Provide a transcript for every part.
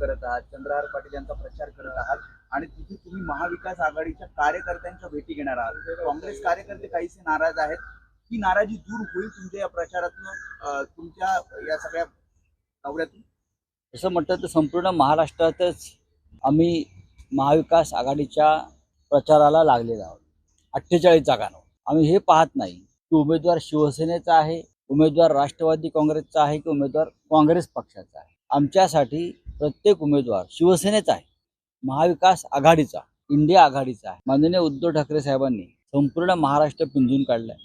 करत आहात चंद्रहार पाटील यांचा प्रचार करत आहात आणि तिथे तुम्ही महाविकास आघाडीच्या कार्यकर्त्यांच्या भेटी घेणार आहात. काँग्रेस कार्यकर्ते काहीसे नाराज आहेत. ही नाराजी दूर होईल तुमच्या या प्रचारातून तुमच्या या सगळ्या दौऱ्यातून? असं म्हटलं तर संपूर्ण महाराष्ट्रातच आम्ही महाविकास आघाडीच्या प्रचाराला लागलेलो आहोत. अठ्ठेचाळीस जागांवर आम्ही हे पाहत नाही की उमेदवार शिवसेनेचा आहे उमेदवार राष्ट्रवादी काँग्रेसचा आहे की उमेदवार काँग्रेस पक्षाचा आहे. आमच्यासाठी प्रत्येक उमेदवार शिवसेनेचा आहे. महाविकास आघाडीचा इंडिया आघाडीचा आहे. माननीय उद्धव ठाकरे साहेबांनी संपूर्ण महाराष्ट्र पिंजून काढलाय.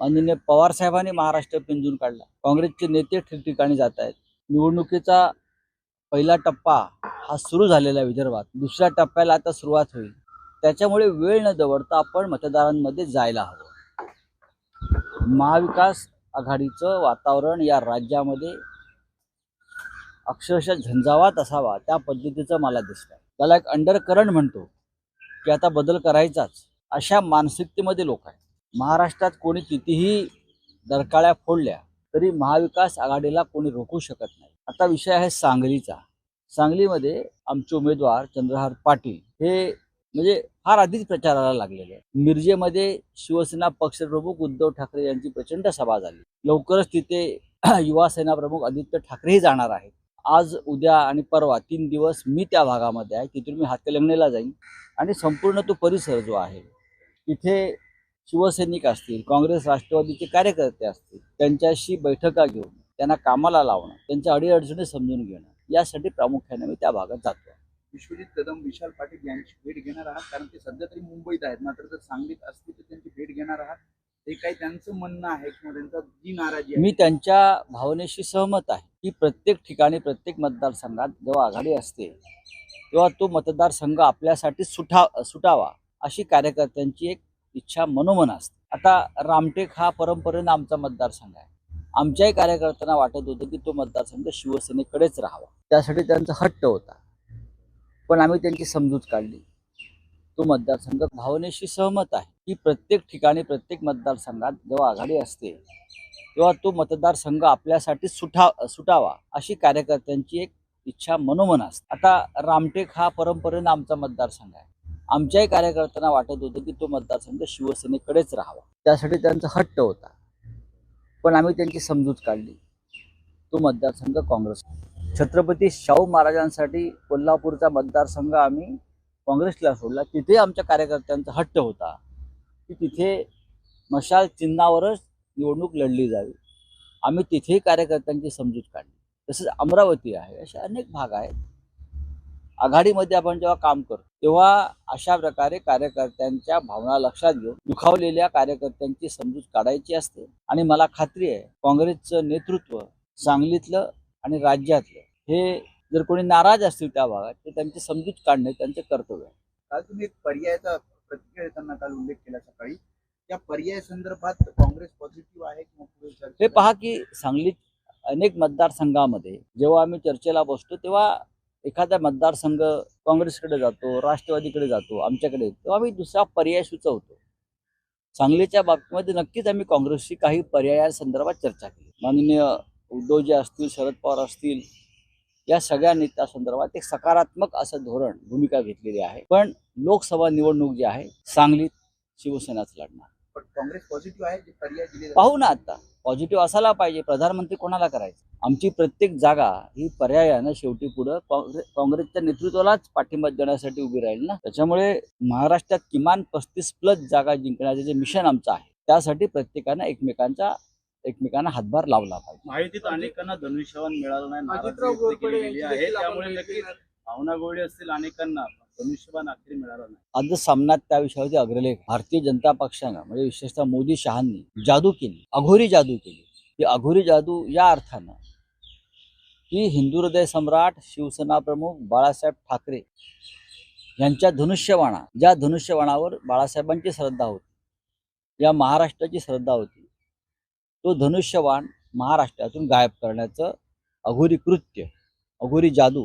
माननीय पवार साहेबांनी महाराष्ट्र पिंजून काढला काँग्रेसचे नेते ठिकठिकाणी जात आहेत. निवडणुकीचा पहिला टप्पा हा सुरू झालेला आहे विदर्भात. दुसऱ्या टप्प्याला आता सुरुवात होईल. त्याच्यामुळे वेळ न दवडता आपण मतदारांमध्ये जायला हवं. महाविकास आघाडीचं वातावरण या राज्यामध्ये अक्षरशः झंझावात असावा त्या पद्धतीचं मला दिसतं त्याला एक अंडर करंट म्हणतो की आता बदल करायचाच अशा मानसिकतेमध्ये लोक आहेत. महाराष्ट्रात कोणी कितीही दरकाळ्या फोडल्या तरी महाविकास आघाडीला कोणी रोखू शकत नाही. आता विषय आहे सांगलीचा. सांगलीमध्ये आमचे उमेदवार चंद्रहार पाटील हे म्हणजे फार आधीच प्रचाराला लागलेले मिरजेमध्ये शिवसेना पक्षप्रमुख उद्धव ठाकरे यांची प्रचंड सभा झाली. लवकरच तिथे युवा सेना प्रमुख आदित्य ठाकरेही जाणार आहेत. आज उद्या आणि परवा तीन दिवस मी त्या भागामध्ये आहे. तिथून मी हातकलंगणेला जाईन आणि संपूर्ण तो परिसर जो आहे तिथे शिवसैनिक असतील काँग्रेस राष्ट्रवादीचे कार्यकर्ते असतील त्यांच्याशी बैठका घेऊन त्यांना कामाला लावणं त्यांच्या अडीअडचणी समजून घेणं यासाठी प्रामुख्याने मी त्या भागात जातो विश्वजित कदम विशाल पाटील यांची भेट घेणार आहात कारण ते सध्या तरी मुंबईत आहेत. मात्र जर सांगलीत असतील तर त्यांची भेट घेणार आहात. ते काही त्यांचं म्हणणं आहे किंवा त्यांचा जी नाराजी आहे. मी त्यांच्या भावनेशी सहमत आहे की प्रत्येक ठिकाणी प्रत्येक मतदारसंघात जेव्हा आघाडी असते तेव्हा तो मतदारसंघ आपल्यासाठी सुटा सुटावा अशी कार्यकर्त्यांची एक इच्छा मनोमन असते. आता रामटेक हा परंपरेनं आमचा मतदारसंघ आहे. आमच्याही कार्यकर्त्यांना वाटत होतं की तो मतदारसंघ शिवसेनेकडेच राहावा. त्यासाठी त्यांचा हट्ट होता. पण आम्ही त्यांची समजूत काढली. तो मतदारसंघ भावनेशी सहमत आहे. की प्रत्येक ठिकाणी प्रत्येक मतदारसंघात जेव्हा आघाडी असते तेव्हा तो मतदारसंघ आपल्यासाठी सुटा सुटावा अशी कार्यकर्त्यांची एक इच्छा मनोमन असते. आता रामटेक हा परंपरेनं आमचा मतदारसंघ आहे. आमच्याही कार्यकर्त्यांना वाटत होतं की तो मतदारसंघ शिवसेनेकडेच राहावा. त्यासाठी त्यांचा हट्ट होता. पण आम्ही त्यांची समजूत काढली. तो मतदारसंघ काँग्रेस. छत्रपती शाहू महाराजांसाठी कोल्हापूरचा मतदारसंघ आम्ही काँग्रेसला सोडला तिथे आमच्या कार्यकर्त्यांचा हट्ट होता की तिथे मशाल चिन्हावरच निवडणूक लढली जावी. आम्ही तिथेही कार्यकर्त्यांची समजूत काढली. तसेच अमरावती आहे असे अनेक भाग आहेत. आघाडीमध्ये आपण जेव्हा काम करतो तेव्हा अशा प्रकारे कार्यकर्त्यांच्या भावना लक्षात घेऊन दुखावलेल्या कार्यकर्त्यांची समजूत काढायची असते. आणि मला खात्री आहे काँग्रेसचं नेतृत्व सांगलीतलं आणि राज्यातलं हे जर कोणी नाराज असतील त्या भागात तर त्यांची समजूत काढणे त्यांचे कर्तव्य आहे. काल तुम्ही एक पर्यायाचा प्रतिक्रिया देताना काल उल्लेख केला सकाळी. त्या पर्याय संदर्भात काँग्रेस पॉझिटिव्ह आहे किंवा पुढे चर्चा हे पहा की सांगलीत अनेक मतदारसंघामध्ये जेव्हा आम्ही चर्चेला बसतो तेव्हा एखादा मतदारसंघ काँग्रेसकडे जातो राष्ट्रवादीकडे जातो आमच्याकडे येतो, तेव्हा आम्ही दुसरा पर्याय सुचवतो. सांगलीच्या बाबतीमध्ये नक्कीच आम्ही काँग्रेसशी काही पर्यायांसंदर्भात चर्चा केली. माननीय उद्धवजी असतील शरद पवार असतील या सगळ्या नेत्यासंदर्भात एक सकारात्मक असं धोरण भूमिका घेतलेली आहे. पण लोकसभा निवडणूक जी आहे सांगलीत शिवसेनाच लढणार. पण काँग्रेस पॉझिटिव्ह आहे. पाहू ना आता. पॉझिटिव्ह असायला पाहिजे प्रधानमंत्री कोणाला करायचं? आमची प्रत्येक जागा ही पर्यायानं शेवटी पुढं काँग्रेस काँग्रेसच्या नेतृत्वालाच पाठिंबा देण्यासाठी उभी राहील ना. त्याच्यामुळे महाराष्ट्रात किमान पस्तीस प्लस जागा जिंकण्याचे जे मिशन आमचं आहे त्यासाठी प्रत्येकानं एकमेकांचा एकमेकांना हातभार लावला पाहिजे. माहितीत अनेकांना धनुष्यवान मिळालं नाही नाराजी व्यक्त आहे. त्यामुळे नक्कीच. भावना गोळी असतील अनेकांना धनुष्यवान अखेर मिळालं नाही. आजच सामन्यात त्या विषयावरती अग्रलेख भारतीय जनता पक्षानं म्हणजे विशेषतः मोदी शहांनी जादू केली. अघोरी जादू केली. ती अघोरी जादू या अर्थानं की हिंदू हृदय सम्राट शिवसेना प्रमुख बाळासाहेब ठाकरे यांच्या धनुष्यबाणा ज्या धनुष्यबाणावर बाळासाहेबांची श्रद्धा होती या महाराष्ट्राची श्रद्धा होती तो धनुष्यवाण महाराष्ट्रातून गायब करण्याचं अघोरी कृत्य अघोरी जादू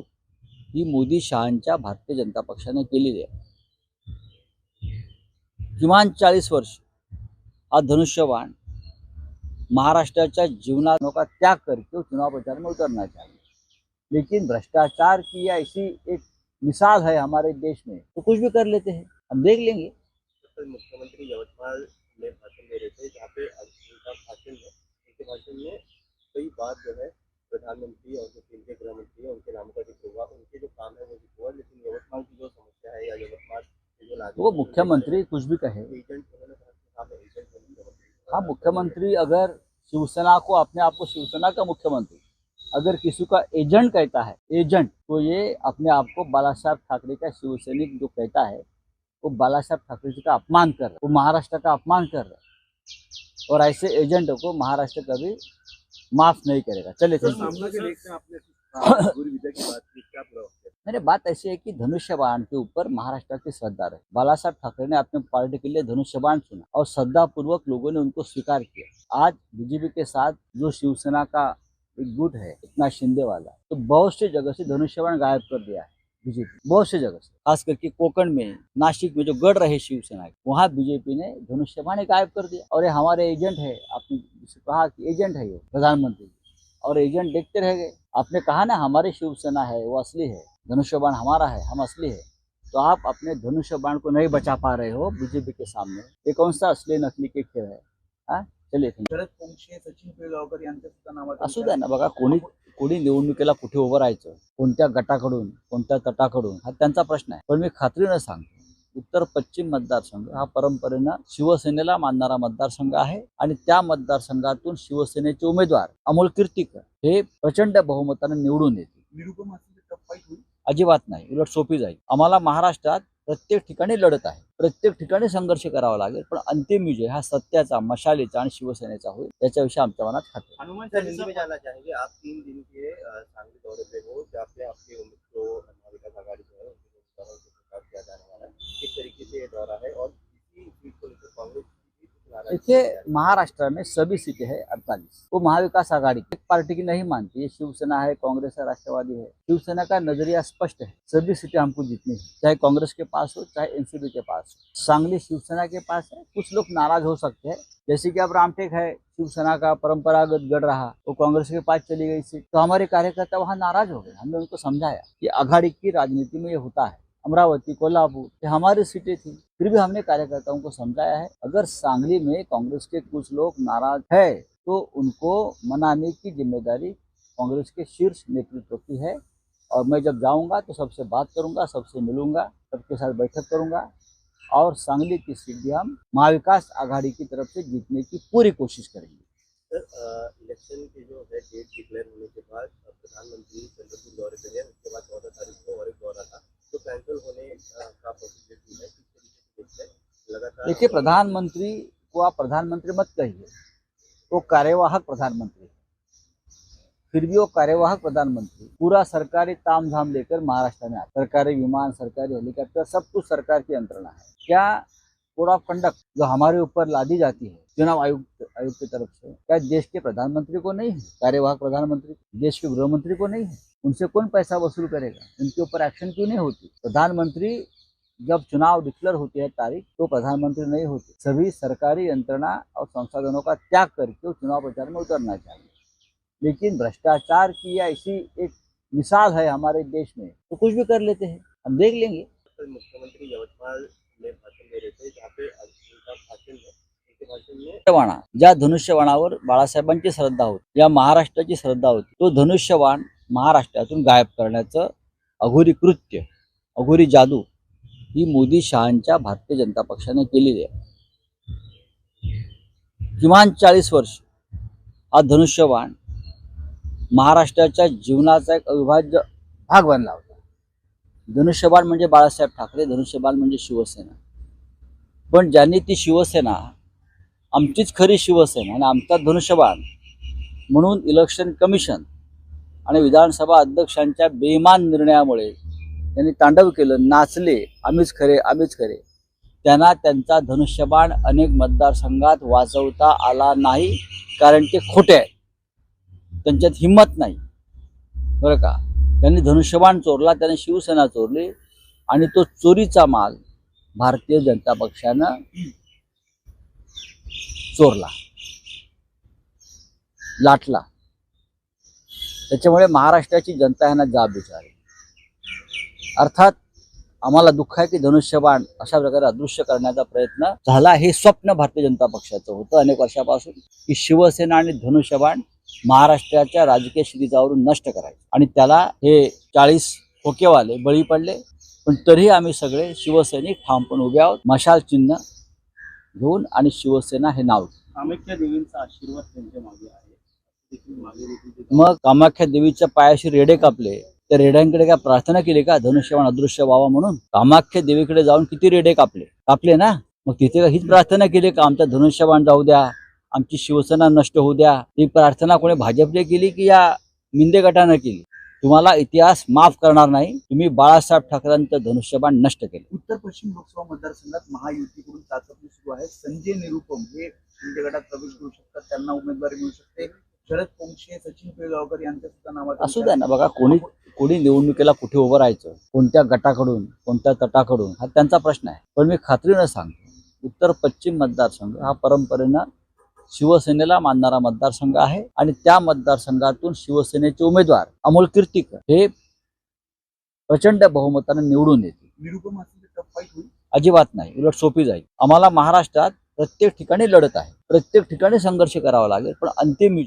ही मोदी शहांच्या भारतीय जनता पक्षाने केलेली आहे. किमान चाळीस वर्ष हा धनुष्यवाण महाराष्ट्राच्या जीवनात नका त्याग कर चुनाव प्रचार में उतरना चाहिए लेकिन भ्रष्टाचार की ऐसी एक मिसाल है हमारे देश में तो कुछ भी कर लेते हैं. हम देख लेंगे. तो मुख्यमंत्री यवतमाल में भाषण दे रहे थे जहाँ पे उनका भाषण है उनके भाषण में कई बार जो है प्रधानमंत्री और जो केंद्रीय गृह मंत्री है उनके नाम का ज़िक्र हुआ उनके जो काम है वो ज़िक्र हुआ लेकिन यवतमाल की जो समस्या है या यवतमाल जो वो मुख्यमंत्री कुछ भी कहे। कि हाँ हाँ मुख्यमंत्री अगर शिवसेना को अपने आप को शिवसेना का मुख्यमंत्री अगर किसी का एजेंट कहता है एजेंट तो ये अपने आप को बाला साहब ठाकरे का शिवसैनिक जो कहता है वो बाला साहब ठाकरे जी का अपमान कर रहा है वो महाराष्ट्र का अपमान कर रहा है। और ऐसे एजेंट को महाराष्ट्र कभी माफ़ नहीं करेगा। चले चलिए है मेरे बात ऐसी है कि धनुष्यबाण के ऊपर महाराष्ट्र की श्रद्धा रहे। बाला साहब ठाकरे ने अपने पार्टी के लिए धनुष्यबाण चुना और श्रद्धा पूर्वक लोगों ने उनको स्वीकार किया। आज बीजेपी के साथ जो शिवसेना का एक गुट है इतना शिंदे वाला तो बहुत सी जगह से धनुष्यबाण गायब कर दिया है। बीजेपी बहुत सी जगह से खास करके कोकण में नासिक में जो गढ़ रहे शिवसेना के वहाँ बीजेपी ने धनुष्यबाण ही गायब कर दिया। और ये हमारे एजेंट है आपने जिसे कहा कि एजेंट है ये प्रधानमंत्री। और एजेंट देखते रह गए। आपने कहा ना हमारी शिवसेना है वो असली है धनुष्य बाण हमारा है हम असली है। तो आप अपने धनुष्य बाण को नहीं बचा पा रहे हो बीजेपी के सामने। ये कौन सा असली नकली के खेळ आहे हा चलिए नावाचा असू द्या ना बघा कोणी कोणी निवडणुकीला कुठे उभं राहायचं कोणत्या गटाकडून कोणत्या तटाकडून हा त्यांचा प्रश्न आहे. पण मी खात्रीनं सांगतो उत्तर पश्चिम मतदारसंघ हा परंपरेनं शिवसेनेला मानणारा मतदारसंघ आहे आणि त्या मतदारसंघातून शिवसेनेचे उमेदवार अमोल कीर्तीकर हे प्रचंड बहुमताने निवडून येतील. अजिबात नाही उलट सोपी जाईल. आम्हाला महाराष्ट्रात प्रत्येक ठिकाणी लढत आहे. प्रत्येक ठिकाणी संघर्ष करावा लागेल पण अंतिम विजय हा सत्याचा मशालीचा आणि शिवसेनेचा होईल याच्याविषयी आमच्या मनात खात्री आहे. हनुमान चालीसा में जानना चाहेंगे आप तीन दिन के अ, सांगली दौरे पे हो जहाँ पे आपके उम्मीद जो महाविकास आघाड़ी जो है उनके उम्मीदवारों को प्रचार किया जाने वाला है किस तरीके से ये दौरा है और इसी सीट को लेकर कांग्रेस की भी कुछ नाराजगी देखिए महाराष्ट्र में सभी सीटें हैं, अड़तालीस। वो महाविकास आघाड़ी एक पार्टी की नहीं मानती, ये शिवसेना है, कांग्रेस है, राष्ट्रवादी है। शिवसेना का नज़रिया स्पष्ट है, सभी सीटें हमको जीतनी है, चाहे कांग्रेस के पास हो, चाहे एनसीपी के पास हो। सांगली शिवसेना के पास है, कुछ लोग नाराज़ हो सकते हैं। जैसे कि अब रामटेक है, शिवसेना का परंपरागत गढ़ रहा, वो कांग्रेस के पास चली गई सीट। तो हमारे कार्यकर्ता वहाँ नाराज़ हो गए, हमने उनको समझाया कि आघाड़ी की राजनीति में ये होता है। अमरावती, कोल्हापुर, ये हमारी सीटें थी। फिर भी हमने कार्यकर्ताओं को समझाया है, अगर सांगली में कांग्रेस के कुछ लोग नाराज़ है तो उनको मनाने की ज़िम्मेदारी कांग्रेस के शीर्ष नेतृत्व की है। और मैं जब जाऊँगा तो सबसे बात करूँगा, सबसे मिलूँगा, सबके साथ बैठक करूँगा और सांगली की सीट भी हम महाविकास आघाड़ी की तरफ़ से जीतने की पूरी कोशिश करेंगे। सर इलेक्शन के जो है डेट डिक्लेयर होने के बाद प्रधानमंत्री चंद्रपुर दौरे पे गए, उसके बाद चौदह तारीख को और एक दौरा था कैंसिल होने का है देखिए, प्रधानमंत्री को आप प्रधानमंत्री मत कहिए। वो कार्यवाहक प्रधानमंत्री फिर भी वो कार्यवाहक प्रधानमंत्री, पूरा सरकारी ताम लेकर महाराष्ट्र में आता सरकारी विमान, सरकारी हेलीकॉप्टर, सब कुछ सरकार की यंत्रणा है। क्या कोड ऑफ़ कंडक्ट जो हमारे ऊपर लादी जाती है, चुनाव आयुक्त आयोग की तरफ़ से, क्या देश के प्रधानमंत्री को नहीं है? कार्यवाहक प्रधानमंत्री, देश के गृह मंत्री को नहीं है? उनसे कौन पैसा वसूल करेगा? उनके ऊपर एक्शन क्यों नहीं होती? प्रधानमंत्री जब चुनाव डिक्लेयर होती है तारीख तो प्रधानमंत्री नहीं होते। सभी सरकारी यंत्रणा और संसाधनों का त्याग करके चुनाव प्रचार में उतरना चाहिए। लेकिन भ्रष्टाचार की ऐसी एक मिसाल है हमारे देश में तो कुछ भी कर लेते हैं। हम देख लेंगे। तो मुख्यमंत्री यवतमाल में भाषण दे रहे थे जहाँ पे भाषण है धनुष्यबाणा ज्या धनुष्यबाणावर बाळासाहेबांची श्रद्धा होती या महाराष्ट्राची श्रद्धा होती तो धनुष्यबाण महाराष्ट्रातून गायब करण्याचं अघोरी कृत्य अघोरी जादू ही मोदी शहांच्या भारतीय जनता पक्षाने केलेली आहे. किमान चाळीस वर्ष हा धनुष्यबाण महाराष्ट्राच्या जीवनाचा एक अविभाज्य भाग बनला होता. धनुष्यबाण म्हणजे बाळासाहेब ठाकरे धनुष्यबाण म्हणजे शिवसेना. पण ज्यांनी ती शिवसेना आमचीच खरी शिवसेना आणि आमचा धनुष्यबाण म्हणून इलेक्शन कमिशन आणि विधानसभा अध्यक्षांच्या बेमान निर्णयामुळे त्यांनी तांडव केलं. नाचले. आम्हीच खरे आम्हीच खरे. त्यांना त्यांचा धनुष्यबाण अनेक मतदारसंघात वाचवता आला नाही कारण ते खोटे आहेत. त्यांच्यात हिंमत नाही. बरं का? त्यांनी धनुष्यबाण चोरला त्याने शिवसेना चोरली आणि तो चोरीचा माल भारतीय जनता पक्षानं चोरला. लाटला. त्याच्यामुळे महाराष्ट्राची जनता ह्यांना जाब विचारली. अर्थात आम्हाला दुःख आहे की धनुष्यबाण अशा प्रकारे अदृश्य करण्याचा प्रयत्न झाला हे स्वप्न भारतीय जनता पक्षाचं होतं. अनेक वर्षापासून की शिवसेना आणि धनुष्यबाण महाराष्ट्राच्या राजकीय क्षितिजावरून नष्ट करायचे. आणि त्याला हे चाळीस खोकेवाले बळी पडले. पण तरीही आम्ही सगळे शिवसैनिक ठामपणे उभे आहोत. मशाल चिन्ह घेऊन आणि शिवसेना हे नाव घेऊन. कामाख्या देवींचा आशीर्वाद त्यांच्या मागे आहे. मग कामाख्या देवीच्या पायाशी रेडे कापले. त्या रेड्यांकडे काय प्रार्थना केली का? धनुष्यवान अदृश्य व्हावा म्हणून? कामाख्या देवीकडे जाऊन किती रेडे कापले? कापले ना? मग तिथे हीच प्रार्थना केली का? आमचा धनुष्यवान जाऊ द्या आमची शिवसेना नष्ट होऊ द्या. ही प्रार्थना कोणी भाजपने केली की या मिंदे गटानं केली? तुम्हाला इतिहास माफ करणार नाही. तुम्ही बाळासाहेब ठाकरेंचं धनुष्यबाण नष्ट केलं. उत्तर पश्चिम लोकसभा मतदारसंघात महायुतीकडून चाचपणी सुरू आहे. संजय निरुपम हे शिंदे गटात प्रवेश करू शकतात. त्यांना उमेदवारी मिळू शकते. शरद पोंक्षे सचिन पिळगावकर यांच्या सुद्धा नावाचा असू द्या ना बघा कोणी कोणी निवडणुकीला कुठे उभं राहायचं? कोणत्या गटाकडून कोणत्या तटाकडून? हा त्यांचा प्रश्न आहे. पण मी खात्रीनं सांगतो उत्तर पश्चिम मतदारसंघ हा परंपरेनं शिवसेनेला मानणारा मतदारसंघ आहे आणि त्या मतदारसंघातून शिवसेनेचे उमेदवार अमोल कीर्तीकर हे प्रचंड बहुमताने निवडून येतील. होईल. अजिबात नाही उलट सोपी जाईल. आम्हाला महाराष्ट्रात प्रत्येक ठिकाणी लढत आहे. प्रत्येक ठिकाणी संघर्ष करावा लागेल पण अंतिम